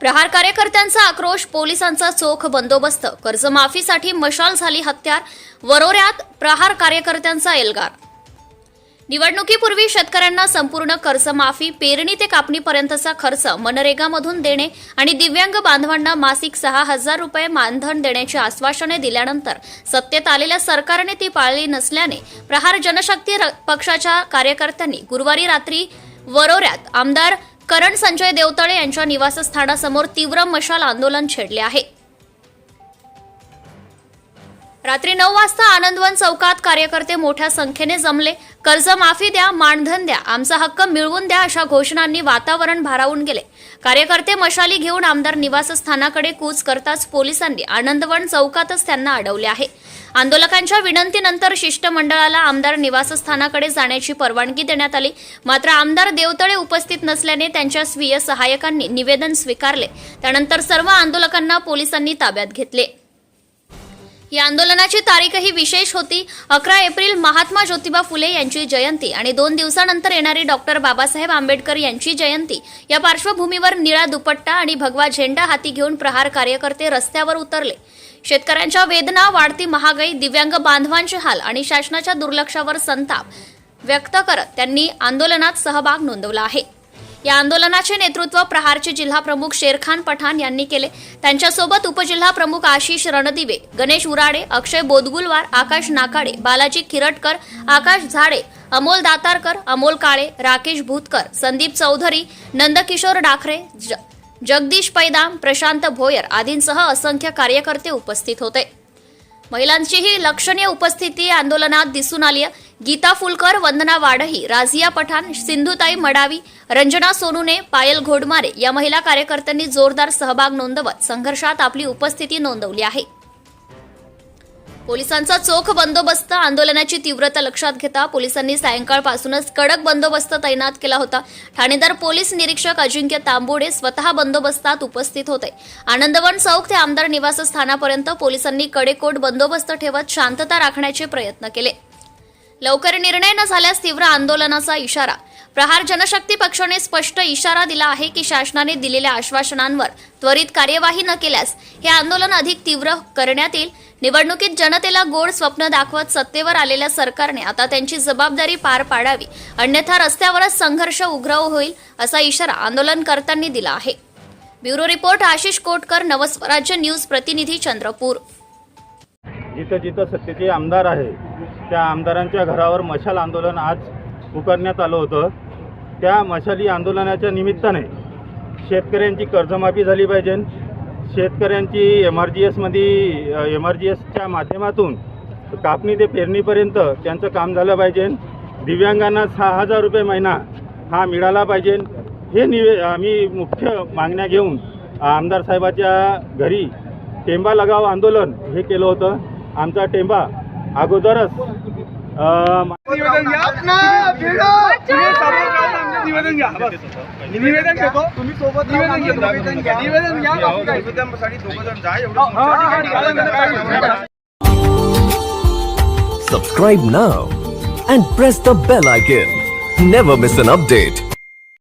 प्रहार कार्यकर्त्यांचा आक्रोश पोलिसांचा चोख बंदोबस्त कर्जमाफीसाठी मशाल झाली हत्यार वरोऱ्यात प्रहार कार्यकर्त्यांचा एल्गार. निवडणुकीपूर्वी शेतकऱ्यांना संपूर्ण कर्जमाफी पेरणी ते कापणीपर्यंतचा खर्च मनरेगामधून देणे आणि दिव्यांग बांधवांना मासिक सहा हजार रुपये मानधन देण्याची आश्वासने दिल्यानंतर सत्तेत आलेल्या सरकारने ती पाळली नसल्याने प्रहार जनशक्ती र- पक्षाच्या कार्यकर्त्यांनी गुरुवारी रात्री वरोऱ्यात आमदार करण संजय देवतळे यांच्या निवासस्थानासमोर तीव्र मशाल आंदोलन छेडले आहे. रात्री नऊ वाजता आनंदवन चौकात कार्यकर्ते मोठ्या संख्येने जमले. कर्जमाफी द्या मानधन द्या आमचा हक्क मिळवून द्या अशा घोषणांनी वातावरण भारावून गेले. कार्यकर्ते मशाली घेऊन आमदार निवासस्थानाकडे कूच करताच पोलिसांनी आनंदवन चौकातच त्यांना अडवले आहे. आंदोलकांच्या विनंतीनंतर शिष्टमंडळाला आमदार निवासस्थानाकडे जाण्याची परवानगी देण्यात आली. मात्र आमदार देवतळे उपस्थित नसल्याने त्यांच्या स्वीय सहाय्यकांनी निवेदन स्वीकारले. त्यानंतर सर्व आंदोलकांना पोलिसांनी ताब्यात घेतले. या आंदोलनाची तारीखही विशेष होती. अकरा एप्रिल महात्मा ज्योतिबा फुले यांची जयंती आणि दोन दिवसानंतर येणारी डॉक्टर बाबासाहेब आंबेडकर यांची जयंती. या पार्श्वभूमीवर निळा दुपट्टा आणि भगवा झेंडा हाती घेऊन प्रहार कार्यकर्ते रस्त्यावर उतरले. शेतकऱ्यांच्या वेदना वाढती महागाई दिव्यांग बांधवांचे हाल आणि शासनाच्या दुर्लक्षावर संताप व्यक्त करत त्यांनी आंदोलनात सहभाग नोंदवला आहे. या आंदोलनाचे नेतृत्व प्रहारचे जिल्हा प्रमुख शेरखान पठाण यांनी केले. त्यांच्यासोबत उपजिल्हा प्रमुख आशिष रणदिवे गणेश उराडे अक्षय बोदगुलवार आकाश नाकाडे बालाजी खिरटकर आकाश झाडे अमोल दातारकर अमोल काळे राकेश भूतकर संदीप चौधरी नंदकिशोर डाखरे ज- जगदीश पैदाम प्रशांत भोयर आदींसह असंख्य कार्यकर्ते उपस्थित होते महिलांचीही लक्षणीय उपस्थिती आंदोलनात दिसून आली आहे. गीता फुलकर वंदना वाडही राझिया पठाण सिंधुताई मडावी रंजना सोनूने पायल घोडमारे या महिला कार्यकर्त्यांनी जोरदार सहभाग नोंदवत संघर्षात आपली उपस्थिती नोंदवली आहे पोलिसांचा चोख बंदोबस्त आंदोलनाची तीव्रता लक्षात घेता पोलिसांनी सायंकाळपासूनच कडक बंदोबस्त तैनात केला होता. ठाणेदार पोलीस निरीक्षक अजिंक्य तांबोडे स्वतः बंदोबस्तात उपस्थित होते. आनंदवन चौक ते आमदार निवासस्थानापर्यंत पोलिसांनी कडेकोट बंदोबस्त ठेवत शांतता राखण्याचे प्रयत्न केले. लवकर निर्णय न झाल्यास तीव्र आंदोलनाचा इशारा प्रहार जनशक्ती पक्षाने स्पष्ट इशारा दिला आहे की शासनाने दिलेल्या आश्वासनांवर त्वरित कार्यवाही न केल्यास हे आंदोलन अधिक तीव्र करण्यात येईल. निवडणुकीत जनतेला गोड स्वप्न दाखवत सत्तेवर आलेल्या सरकारने आता त्यांची जबाबदारी पार पाडावी. अन्यथा रस्त्यावरच संघर्ष उग्र होईल असा इशारा आंदोलनकर्त्यांनी दिला आहे. Bureau report Ashish Kotkar Navswarajya news प्रतिनिधी चंद्रपूर. जिथं जिथं सत्तेचे आमदार आहे त्या आमदारांच्या घरावर मशाल आंदोलन आज पुकारण्यात आलं होतं. त्या मशाली आंदोलनाच्या निमित्ताने शेतकऱ्यांची कर्जमाफी झाली पाहिजे. शेतकऱ्यांची एम आर जी एसमध्ये एम आर जी एसच्या माध्यमातून कापणी ते पेरणीपर्यंत त्यांचं काम झालं पाहिजे. दिव्यांगांना सहा हजार रुपये महिना हा मिळाला पाहिजे. हे निवे आम्ही मुख्य मागण्या घेऊन आमदार साहेबाच्या घरी टेंबा लगाव आंदोलन हे केलं होतं. आमचा टेंबा अगोदरच निवेदन घ्या घेतो. तुम्ही सोबत घ्या. घ्या. Subscribe now and press the bell icon. Never miss an update.